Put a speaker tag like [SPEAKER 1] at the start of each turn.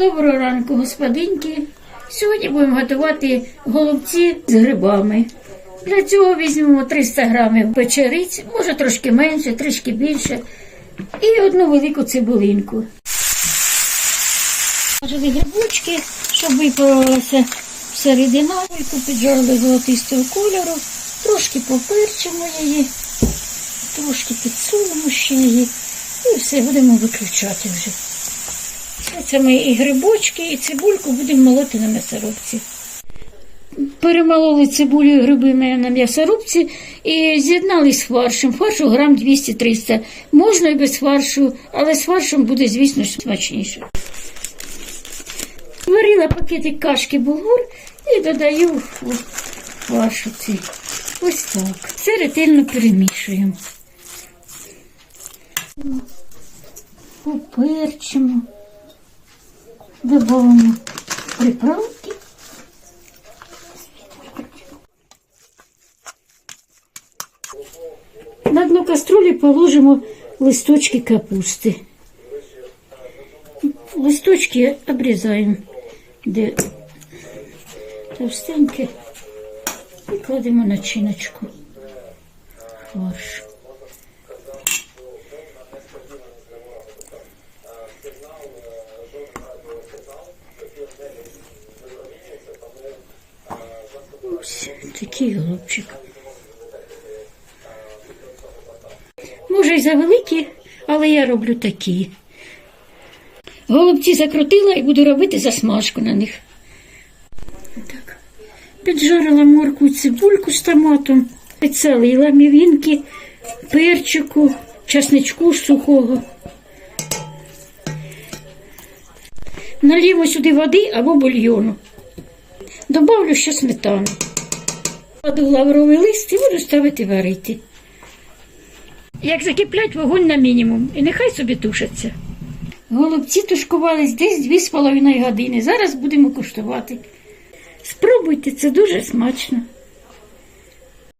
[SPEAKER 1] Доброго ранку, господинки. Сьогодні будемо готувати голубці з грибами. Для цього візьмемо 300 грамів печериць, може трошки менше, трішки більше, і одну велику цибулинку. Положили грибочки, щоб випарувалася середина, яку піджарили золотистого кольору, трошки поперчимо її, трошки підсунемо ще її і все, будемо виключати вже. Це ми і грибочки, і цибульку будемо молоти на м'ясорубці. Перемололи цибулю і гриби на м'ясорубці і з'єднали з фаршем. Фаршу грам 200-300. Можна і без фаршу, але з фаршем буде, звісно, смачніше. Варила пакетик кашки булгур і додаю фаршу цей. Ось так. Все ретельно перемішуємо. Поперчимо. Додаємо приправки. На дно каструлі положимо листочки капусти. Листочки обрізаємо, де товстенькі, і кладемо начиночку. Фарш. Ось такий голубчик. Може, й завеликі, але я роблю такі. Голубці закрутила і буду робити засмажку на них. Так. Піджарила морку і цибульку з томатом, підсолила мівінки, перчику, часничку сухого. Налімо сюди води або бульйону. Добавлю ще сметану. Кладу лавровий лист і буду ставити варити. Як закиплять вогонь на мінімум, і нехай собі тушаться. Голубці тушкувались десь 2,5 години. Зараз будемо куштувати. Спробуйте, це дуже смачно.